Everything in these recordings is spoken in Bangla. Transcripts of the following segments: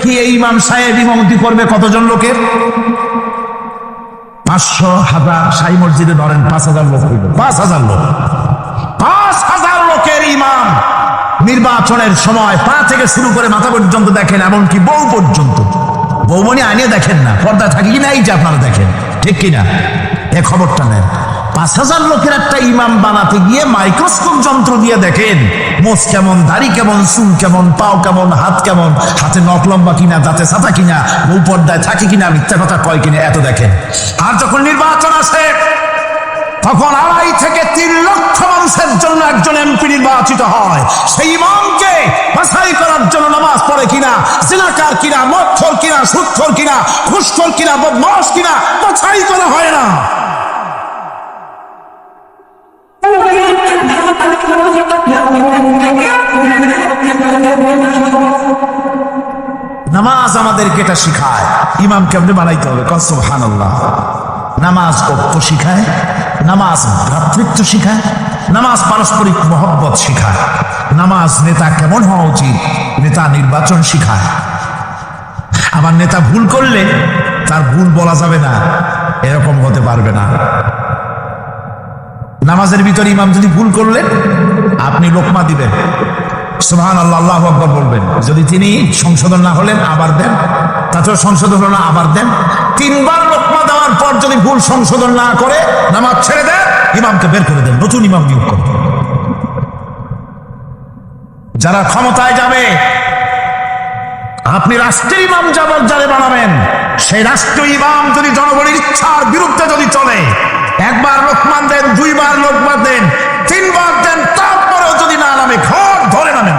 দেখি এই ইমাম সাহেব ইমামতি করবে কতজন লোকের? পাঁচশো হাজার সাই মসজিদে ধরেন পাঁচ হাজার লোক পাঁচ হাজার লোক। পাঁচ হাজার লোকের ইমাম নির্বাচনের সময় পা থেকে শুরু করে মাথা পর্যন্ত দেখেন, এমনকি বউ পর্যন্ত। বৌমনি আইনে দেখেন না পর্দা থাকে কিনা এই যে আপনারা দেখেন, ঠিক কিনা এ খবরটা নেন। পাঁচ হাজার লোকের একটা ইমাম বানাতে গিয়ে মাইক্রোস্কোপ যন্ত্র দিয়ে দেখেন, মোষ কেমন, দাড়ি কেমন, চুল কেমন, পাও কেমন, হাত কেমন, হাতে নখ লম্বা কিনা, দাঁতে সাদা কিনা, বউ পর্দায় থাকে কিনা, মিথ্যা কথা কয় কিনা, এত দেখেন। আর যখন নির্বাচন আসে, তখন আড়াই থেকে তিন লক্ষ মানুষের জন্য একজন এমপি নির্বাচিত হয়। সেই ইমামকে বাছাই করার জন্য নামাজ পড়ে কিনা, জিনাকার কিনা মক্ষর কিনা সুক্ষর কিনা, ঘুষখোর কিনা, বদমাস কিনা, বাছাই করা হয় না। নামাজ আমাদেরকে এটা শিখায়। ইমাম কেমনে বানাইতে হবে? কসবহান নামাজ ঐক্য শিখায়, নামাজ ভ্রাতৃত্ব শিখায়, নামাজ পারস্পরিক মহব্বত শিখায়। নামাজ নেতা কেমন হওয়া উচিত? নেতা নির্বাচন শিখায়। আবার নেতা ভুল করলে তার ভুল বলা যাবে না, এরকম হতে পারবে না। নামাজের ভিতরে ইমাম যদি ভুল করলেন, আপনি লোকমা দিবেন। সুহান আল্লাহ আকবর বলবেন। যদি তিনি সংশোধন না হলেন, আবার দেন। তাতেও সংশোধন হলো না, আবার দেন। তিনবার লোকমা দেওয়ার পর যদি ভুল সংশোধন না করে, নামাজ ছেড়ে দেন, ইমামকে বের করে দেন। নতুন ইমাম নিয়োগ করেন। যারা ক্ষমতায় যাবে, আপনি রাষ্ট্রের ইমাম যাবার যারে বানাবেন। সেই রাষ্ট্রীয় ইমাম যদি জনগণের ইচ্ছার বিরুদ্ধে যদি চলে একবার লোকমান দেন, দুইবার লোকমান দেন, তিনবার দেন, তারপরেও যদি না নামে, ঘর ধরে নামেন।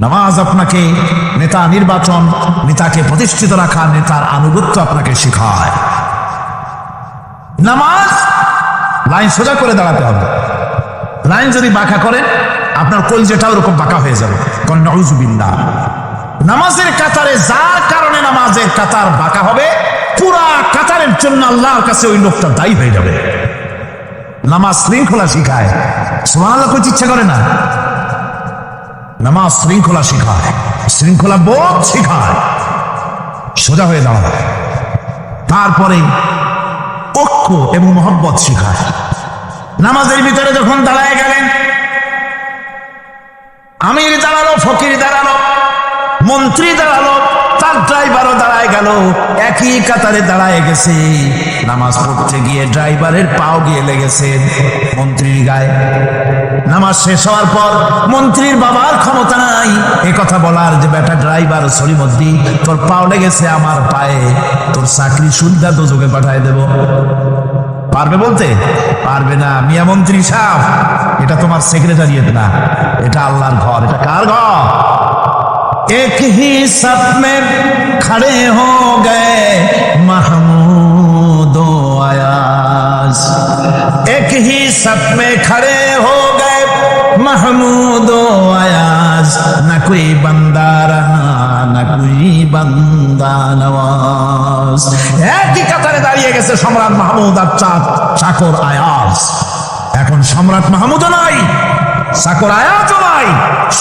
নামাজ আপনাকে, নেতা নির্বাচন, নেতাকে প্রতিষ্ঠিত রাখা নেতার আনুগত্য আপনাকে শেখায়। নামাজ, লাইন সোজা করে দাঁড়াতে হবে। লাইন যদি বাঁকা করেন আপনার কলজেটা ওরকম বাঁকা হয়ে যাবে। কারণ নামাজের কাতারে যার কারণে নামাজের কাতার বাঁকা হবে, পুরা কাতারের জন্য আল্লাহর কাছে ওই লোকটা দায়ী হয়ে যাবে। নামাজ শৃঙ্খলা শিখায়। সুবহানাল্লাহ করতে ইচ্ছা করে না? নামাজ শৃঙ্খলা শিখায়। শৃঙ্খলা বোধ শিখায়। সোজা হয়ে দাঁড়ায়। তারপরে ঐক্য এবং মোহব্বত শিখায়। নামাজের ভিতরে যখন দাঁড়ায় গেলেন, আমির দাঁড়াল, ফকির দাঁড়াল, মন্ত্রী দাঁড়াল তার ড্রাইভারও দাঁড়ায় গেল। একই কাতারে দাঁড়ায় গেছে। নামাজ পড়তে গিয়ে ড্রাইভারের পাও গিয়ে লেগেছে মন্ত্রীর গায়ে। নামাজ শেষ হওয়ার পর মন্ত্রীর বাবার ক্ষমতা নাই। এ কথা বলার যে বেটা ড্রাইভার সরিমদ্দি তোর পাও লেগেছে আমার পায়ে। তোর চাকরি সুবিধা দোজকে পাঠায় দেব। পারবে বলতে? পারবে না, মিয়া মন্ত্রী সাহ এটা তোমার সেক্রেটারিয়েট না। এটা আল্লাহর ঘর। এটা কার ঘর? ایک ہی سب میں کھڑے ہو گئے محمود و آیاز ایک ہی سب میں کھڑے ہو گئے محمود و آیاز نہ کوئی بندہ رہا نہ کوئی بندہ نواز একই কাতারে দাঁড়িয়ে গেছে সম্রাট মাহমুদ আর চাঁদ চাকর আয়াজ এখন সম্রাট মাহমুদও নয় চাকর আয়াতও নাই,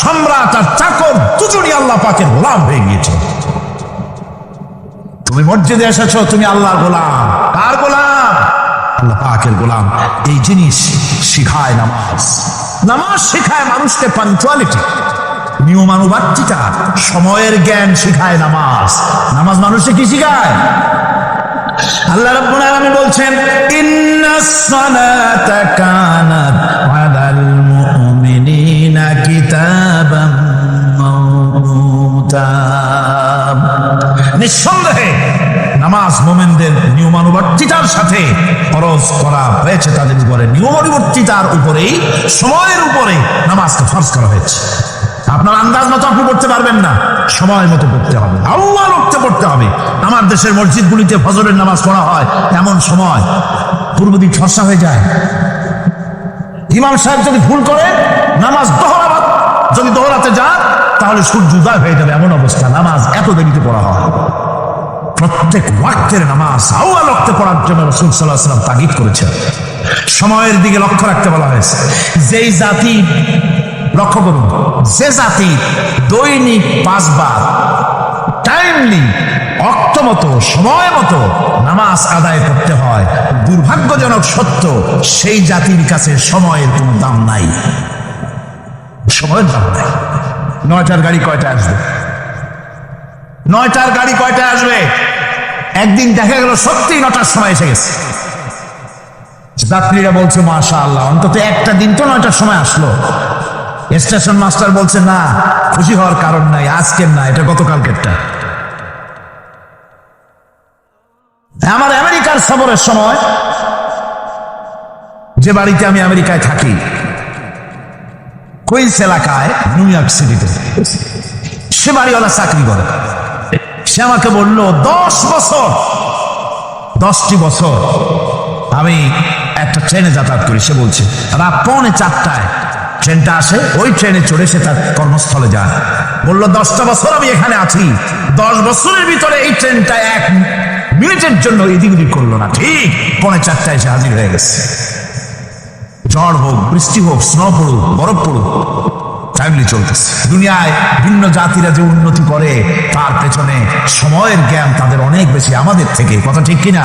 সম্রাট আর চাকর দুজনই আল্লাহ পাকের গোলাম হয়ে গিয়েছে। তুমি মসজিদে এসেছ, তুমি আল্লাহর গোলাম। কার গোলাম? আল্লাহ পাকের গোলাম। এই জিনিস শিখায় নামাজ। নামাজ মানুষকে পাঞ্চুয়ালিটি সময়ের জ্ঞান শিখায় নামাজ। নামাজ মানুষকে কি শিখায়? আল্লাহ রাব্বুল আলামিন বলছেন সালাতা কানাত নিঃসন্দেহে নামাজ মোমেনদের নিয়মানুবর্তিতার সাথে খরচ করা হয়েছে তাদের উপরে, নিয়মানুবর্তিতার উপরেই, সময়ের উপরে নামাজকে ফরজ করা হয়েছে। আপনার আন্দাজ মতো আপনি পড়তে পারবেন না, সময় মতো পড়তে হবে। আল্লাহ রক্তে পড়তে হবে। আমার দেশের মসজিদগুলিতে ফজরের নামাজ পড়া হয় এমন সময়। পূর্ব দিক ফর্সা হয়ে যায়। ইমাম সাহেব যদি ভুল করে, নামাজ দোহরাবা যদি দোহরাতে যান তাহলে সূর্য উদয় হয়ে যাবে এমন অবস্থা। নামাজ এত দেরিতে পড়া হয়। প্রত্যেক ওয়াক্তের নামাজ আউয়াল ওয়াক্তে পড়ার জন্য রসুল সাল্লাহ সাল্লাম তাগিদ করেছেন। সময়ের দিকে লক্ষ্য রাখতে বলা হয়েছে। যেই জাতি, লক্ষ্য করুন, যে জাতি দৈনিক পাঁচবার টাইমলি অক্তমতো সময় মতো নামাজ আদায় করতে হয়, দুর্ভাগ্যজনক সত্য, সেই জাতির কাছে সময়ের কোনো দাম নাই। সময়ের দাম নাই। নয়টার গাড়ি কয়টা আসবে? নয়টার গাড়ি কয়টা আসবে? একদিন দেখা গেল সত্যি নটার সময় এসে গেছে। যাত্রীরা বলছে মাশা আল্লাহ অন্তত একটা দিন তো নয়টার সময় আসলো। স্টেশন মাস্টার বলছে, না, খুশি হওয়ার কারণ নাই, আজকের না, এটা গতকালকেরটা। আমার আমেরিকার সফরের সময় যে বাড়িতে আমি আমেরিকায় থাকি কুইন্স এলাকায় নিউ ইয়র্ক সিটিতে। সে বাড়িওয়ালা চাকরি করে। সে আমাকে বলল, দশ বছর, দশটি বছর আমি একটা ট্রেনে যাতায়াত করি। সে বলছে, রাত পৌনে চারটায় ট্রেনটা আসে, ওই ট্রেনে চড়ে সে তার কর্মস্থলে যায়। বলল, দশটা বছর আমি এখানে আছি, দশ বছরের ভিতরে এই ট্রেনটা এক মিনিটের জন্য এদিক ওদিক করল না। ঠিক, পৌনে চারটায় এসে হাজির হয়ে গেছে। ঝড় হোক, বৃষ্টি হোক, স্নো পড়ুক, বরফ পড়ুক ফ্যামিলি চলতেছে। দুনিয়ায় ভিন্ন জাতিরা যে উন্নতি করে, তার পেছনে সময়ের জ্ঞান তাদের অনেক বেশি, আমাদের থেকে। কথা ঠিক কিনা?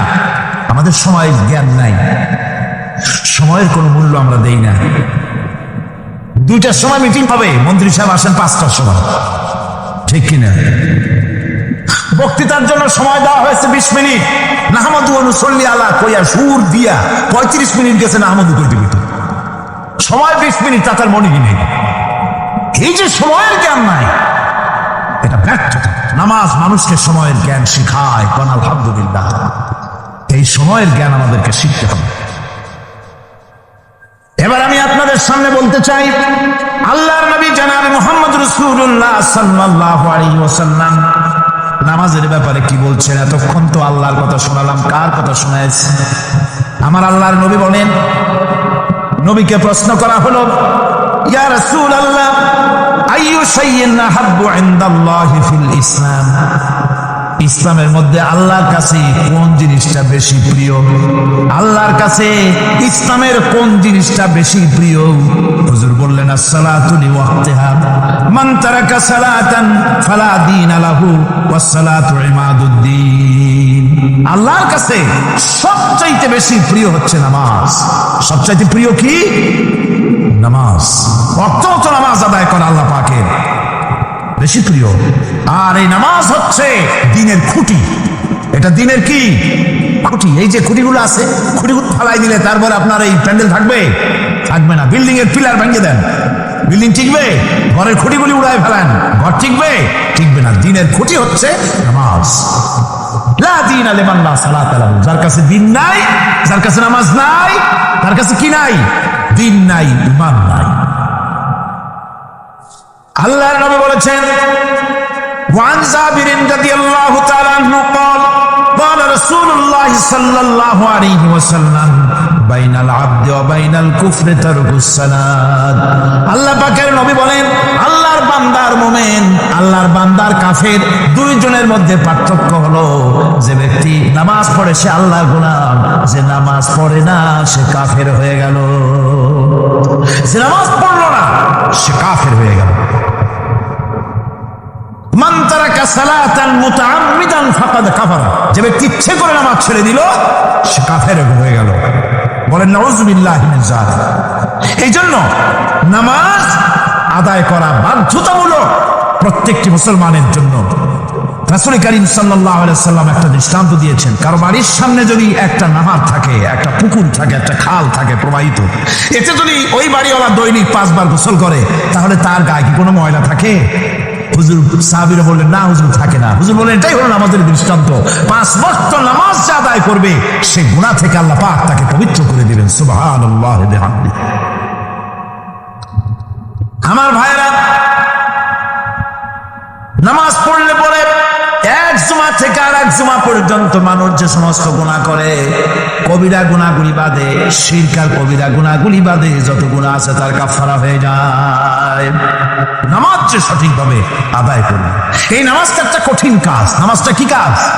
আমাদের সময়ের জ্ঞান নাই। সময়ের কোনো মূল্য আমরা দেই না। দুইটার সময় মিটিং হবে। মন্ত্রী সাহেব আসেন পাঁচটার সময়। ঠিক কিনা? বক্তৃতার জন্য সময় দেওয়া হয়েছে বিশ মিনিট। নাহমাদু অনুসল্লি আলা কইয়া, সুর দিয়া পঁয়ত্রিশ মিনিট গেছে নাহমাদু করতে দিতে সময় বিশ মিনিট তা তার মনে নেই। এই যে সময়ের জ্ঞান নাই, এটা ব্যর্থতা নামাজ মানুষকে সময়ের জ্ঞান শিখায় কোন আলহামদুলিল্লাহ। এই সময়ের জ্ঞান আমাদেরকে শিখতে হবে। এবার আমি আপনাদের সামনে বলতে চাই, আল্লাহর নবী জানান মোহাম্মদ রসুল্লাহ আলাইহি ওয়াসাল্লাম। নামাজের ব্যাপারে কি বলছেন? এতক্ষণ তো আল্লাহর কথা শোনালাম, কার কথা শোনাইছে আমার আল্লাহর নবী বলেন নবীকে প্রশ্ন করা হলো ইয়া রাসূল আল্লাহ আইয়ু শাইইন আহাব্বু ইনদাল্লাহি ফিল ইসলাম? ইসলামের মধ্যে আল্লাহর কাছে কোন জিনিসটা বেশি প্রিয়? আল্লাহর কাছে ইসলামের কোন জিনিসটা বেশি প্রিয়? হুজুর বললেন, আসসালাতু লিওয়াক্তিহা মান তারাকা সালাতান ফালা দীন লাহু ওয়াসসালাতু ইমাদুদ্দিন। আল্লাহর কাছে সবচাইতে বেশি প্রিয় হচ্ছে নামাজ। সবচাইতে প্রিয় কি? নামাজ। অত্যন্ত নামাজ আদায় করা আল্লাহ পাকের। বেশি প্রিয় আর এই নামাজ হচ্ছে দিনের খুঁটি। এটা দিনের কি? খুঁটি। এই যে খুঁটিগুলো আছে খুঁটিগুলো ফালাই দিলে তারপর আপনার এই প্যান্ডেল থাকবে। থাকবে না। বিল্ডিং এর পিলার ভেঙে দেন। বিল্ডিং টিকবে ঘরের খুঁটিগুলি উড়ায় ফেলেন। ঘর টিকবে টিকবে না। দিনের খুঁটি হচ্ছে নামাজ। যার কাছে দিন নাই, যার কাছে নামাজ নাই, তার কাছে কি নাই? দিন নাই ইমান নাই। আল্লাহর নবী বলেছেন وعن جابر رضي الله تعالى عنه قال قال رسول الله صلى الله عليه وسلم بين العبد وبين الكفر ترك الصلاة আল্লাহ পাকের নবী বলেন আল্লাহর বান্দার মুমিন আল্লাহর বান্দার কাফের দুইজনের মধ্যে পার্থক্য হলো যে ব্যক্তি নামাজ পড়ে সে আল্লাহ গোলাম যে নামাজ পড়ে না সে কাফের হয়ে গেল যে নামাজ পড়লো না সে কাফের হয়ে গেল মান তারাকা যে ব্যক্তি ইচ্ছে করে নামাজ ছেড়ে দিল, সে কাফের হয়ে গেল। বলেন, নাউজুবিল্লাহি এই জন্য নামাজ আদায় করা বাধ্যতামূলক প্রত্যেকটি মুসলমানের জন্য। রাসূল করিম আলাইহি সাল্লাম একটা দৃষ্টান্ত দিয়েছেন, কারও বাড়ির সামনে যদি একটা নাহার থাকে, একটা পুকুর থাকে, একটা খাল থাকে প্রবাহিত, এতে যদি ওই বাড়িওয়ালা দৈনিক পাঁচবার গোসল করে, তাহলে তার গায়ে কি কোনো ময়লা থাকে? হুজুর বললেন, না, হুজুর থাকে না। হুজুর বললেন, এটাই হলো দৃষ্টান্ত। পাঁচ বক্ত নামাজ যা আদায় করবে, সে গুণা থেকে আল্লাহ পাক তাকে পবিত্র করে দিবেন। সুবাহ আমার নামাজ পড়লে থেকে আর এক জুমা পর্যন্ত মানুষ যে সমস্ত গুণা করে, কবিরা গুণাগুলি বাদে, শিরকার কবিরা গুণাগুলি বাদে, যত গুণা আছে তার কাফারা হয়ে যায়। নামাজ যে সঠিকভাবে আদায় করবে। এই নামাজটা একটা কঠিন কাজ। নামাজটা কি কাজ?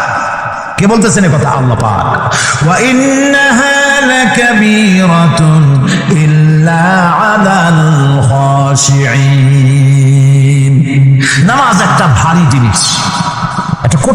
কে বলতেছেন এ কথা? আল্লাহ পাক। ওয়া ইন্নাহা লাকাবীরাতুন ইল্লা আলাল খাশিঈন। নামাজ একটা ভারী জিনিস।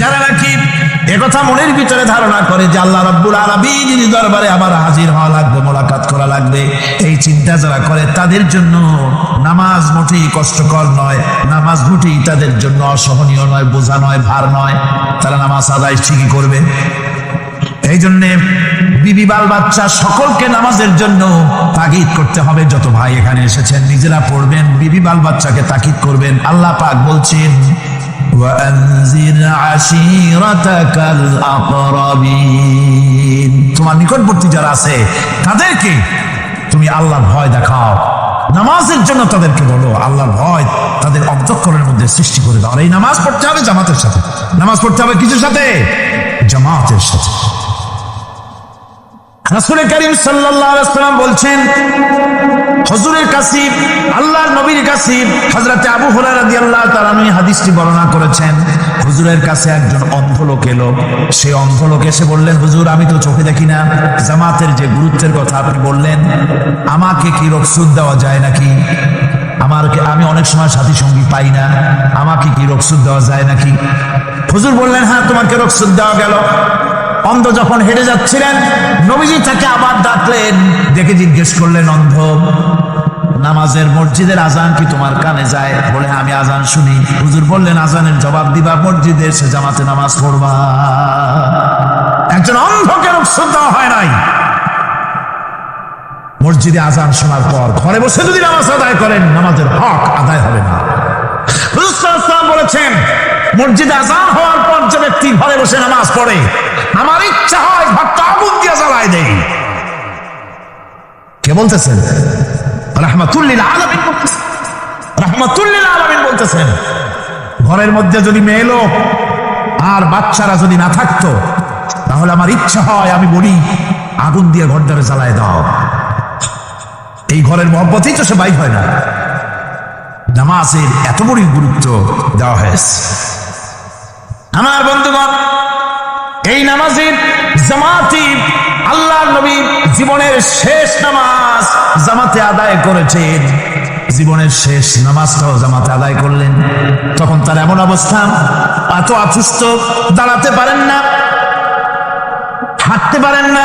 যারা নাকি একথা মনের ভিতরে ধারণা করে যে আল্লাহ রব্বুল আলমিন দরবারে আবার হাজির হওয়া লাগবে, মোলাকাত করা লাগবে, এই চিন্তা যারা করে তাদের জন্য নামাজ মোটেই কষ্টকর নয়। নামাজ মোটেই তাদের জন্য অসহনীয় নয়, বোঝা নয়, ভার নয়। তারা নামাজ আদায় ঠিকই করবে। এই জন্যে বিবি বাল বাচ্চা সকলকে নামাজের জন্য তাগিদ করতে হবে। যত ভাই এখানে এসেছেন, নিজেরা পড়বেন, বিবি বাল বাচ্চাকে তাকিদ করবেন। আল্লাহ পাক বলছেন وأنذر عشيرتك الأقربين তোমার নিকটবর্তী যারা আছে তাদেরকে তুমি আল্লাহর ভয় দেখাও নামাজের জন্য তাদেরকে বলো আল্লাহর ভয় তাদের অন্তঃকরণের মধ্যে সৃষ্টি করে দাও আর এই নামাজ পড়তে হবে জামাতের সাথে নামাজ পড়তে হবে কিছুর সাথে জামাতের সাথে রাসূল করিম সাল্লাম বলছেন, হুজুরের কাছে আল্লাহর নবীর কাছে হযরতে আবু হুরায়রা রাদিয়াল্লাহু তাআলা এই হাদিসটি বর্ণনা করেছেন। হুজুরের কাছে একজন অন্ধ লোক এলো। সেই অন্ধ লোক এসে বললেন, হুজুর, আমি তো চোখে দেখি না। জামাতের যে গুরুত্বের কথা আপনি বললেন, আমাকে কি রকসুদ দেওয়া যায় নাকি? আমার আমি অনেক সময় সাথী সঙ্গী পাই না। আমাকে কি রকসুদ দেওয়া যায় নাকি? হুজুর বললেন হ্যাঁ তোমাকে রকসুদ দেওয়া গেল। অন্ধ যখন হেঁটে যাচ্ছিলেন, নবীজি তাকে আবার ডাকলেন, দেখে জিজ্ঞেস করলেন, অন্ধ, নামাজের মসজিদের আজান কি তোমার কানে যায়? বলে আমি আজান শুনি। হুজুর বললেন, আজানের জবাব দিবা মসজিদে এসে জামাতে নামাজ পড়বা। একজন অন্ধকে দেওয়া হয় নাই। মসজিদে আজান শোনার পর ঘরে বসে যদি নামাজ আদায় করেন, নামাজের হক আদায় হবে না। বলেছেন, মসজিদে আজান হওয়ার পর যে ব্যক্তি ঘরে বসে নামাজ পড়ে আমার ইচ্ছা হয় ঘরটা আগুন দিয়ে জ্বালায় দেই। কে বলতেছেন? রাহমাতুল্লিল আলামিন বলতেছেন। রাহমাতুল্লিল বলতেছেন। ঘরের মধ্যে যদি মেয়ে লোক আর বাচ্চারা যদি না থাকতো, তাহলে আমার ইচ্ছা হয় আমি বলি, আগুন দিয়ে ঘরটারে জ্বালায় দাও। এই ঘরের মহব্বতেই তো সে বাইক হয় না। নামাজের এত বড়ই গুরুত্ব দেওয়া হয়েছে। আমার বন্ধুগণ এই নামাজের জামাতি আল্লাহ নবী জীবনের শেষ নামাজ জামাতে আদায় করেছেন। জীবনের শেষ নামাজটাও জামাতে আদায় করলেন। তখন তার এমন অবস্থা, এত অসুস্থ, দাঁড়াতে পারেন না, হাঁটতে পারেন না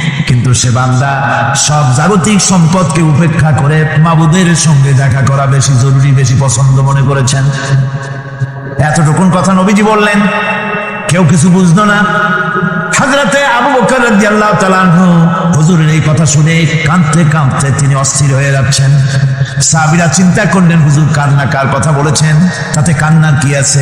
কিন্তু সে বান্দা সব জাগতিক সম্পদকে উপেক্ষা করে মাবুদের সঙ্গে দেখা করা বেশি জরুরি, বেশি পছন্দ মনে করেছেন। এতটুকুন কথা নবীজি বললেন, কেউ কিছু বুঝতো না। হাজরাতে আবু বকর রাদিয়াল্লাহু তাআলা হুজুরের এই কথা শুনে কাঁদতে কাঁদতে তিনি অস্থির হয়ে যাচ্ছেন। সাহাবীরা চিন্তা করলেন, হুজুর কান্না কার কথা বলেছেন? তাতে কান্নার কি আছে?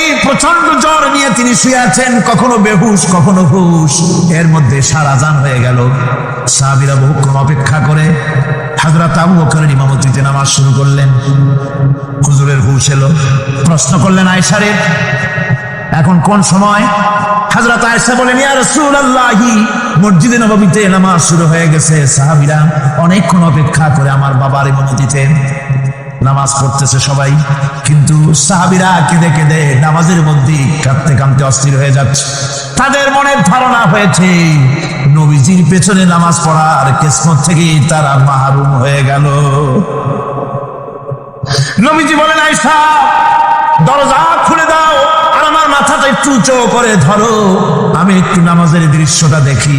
এই প্রচণ্ড জ্বর নিয়ে তিনি শুয়ে আছেন, কখনো বেহুশ, কখনো হুশ। এর মধ্যে সারা জান হয়ে গেল। সাহাবিরা বহুক্ষণ অপেক্ষা করে। হাজরাত আবু বকরের ইমামতিতে নামাজ শুরু করলেন। হুজুরের হুশ এলো। প্রশ্ন করলেন আয়সারে এখন কোন সময়? হাজরত আয়েশা বলেন, ইয়া রাসূলুল্লাহি, মসজিদে নববীতে নামাজ শুরু হয়ে গেছে। সাহাবীরা অনেকক্ষণ অপেক্ষা করে আমার বাবার ইমামতিতে। নামাজ পড়তেছে সবাই। কিন্তু সাহাবীরা কেঁদে কেঁদে নামাজের মধ্যে কাঁদতে কাঁদতে অস্থির হয়ে যাচ্ছে। তাদের মনের ধারণা হয়েছে, নবীজির পেছনে নামাজ পড়ার কিসমত থেকে তারা মাহরুম হয়ে গেল। নবীজি বলেন, আয়সা, দরজা খুলে দাও আর আমার মাথাটা একটু উঁচু করে ধরো। আমি একটু নামাজের দৃশ্যটা দেখি।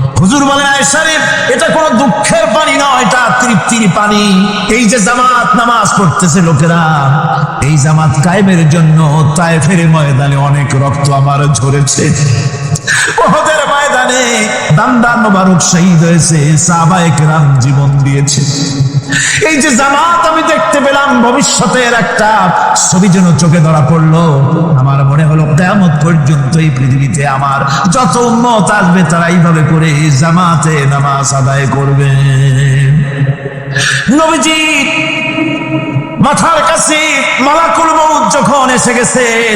হুজুর বলেন আয়েশা রে এটা কোনো দুঃখের পানি নয়, এটা তৃপ্তির পানি। এই যে জামাত নামাজ পড়তেছে লোকেরা, এই জামাত কায়েমের জন্য তায়েফের ময়দানে অনেক রক্ত আমার ঝরেছে। ময়দানে দান্দার মোবারক শহীদ হয়েছে সাহাবায়ে কেরাম জীবন দিয়েছে। এই যে জামাত, আমি দেখতে পেলাম ভবিষ্যতের একটা ছবি যেন চোখে ধরা পড়ল। আমার মনে হলো কেমন পর্যন্ত এই পৃথিবীতে আমার যত উন্মত আসবে তারা এইভাবে করে জামাতে নামাজ আদায় করবে। নবীজি মাথার কাছে মালাকুল মৌ যখন এসে গেছেন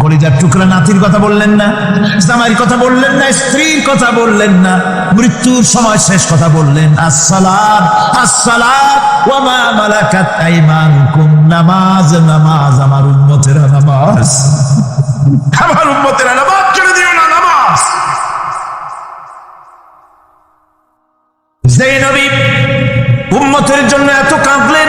কলিজার টুকরা নাতির কথা বললেন না, জামাইয়ের কথা বললেন না, স্ত্রীর কথা বললেন না, মৃত্যুর সময় শেষ কথা বললেন, আসসালাম আসসালাম, ওয়া মা মালাকাত আইমানুকুম, নামাজ নামাজ, আমার উম্মতেরা নামাজ। আমার উম্মতেরা নামাজ ছেড়ে দিও না নামাজ? যেই নবী উম্মতের জন্য এত কাঁদলেন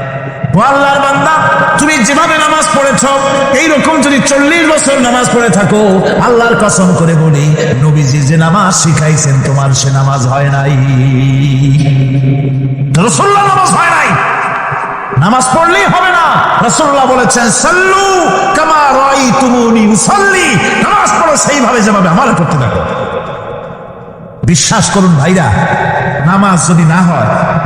আল্লাহর বান্দা, তুমি যেভাবে নামাজ পড়েছ, এইরকম যদি চল্লিশ বছর নামাজ পড়ে থাকো, আল্লাহর কসম করে বলি, নবীজি যে নামাজ শিখাইছেন, তোমার সে নামাজ হয় নাই। রসল্লাহ নামাজ হয় নাই। নামাজ পড়লেই হবে না। রসল্লাহ বলেছেন, সাল্লু কামা রাই তুমুনি উসাল্লি। নামাজ পড়ো সেইভাবে যেভাবে আমার করতে দেখো বিশ্বাস করুন ভাইরা, নামাজ যদি না হয়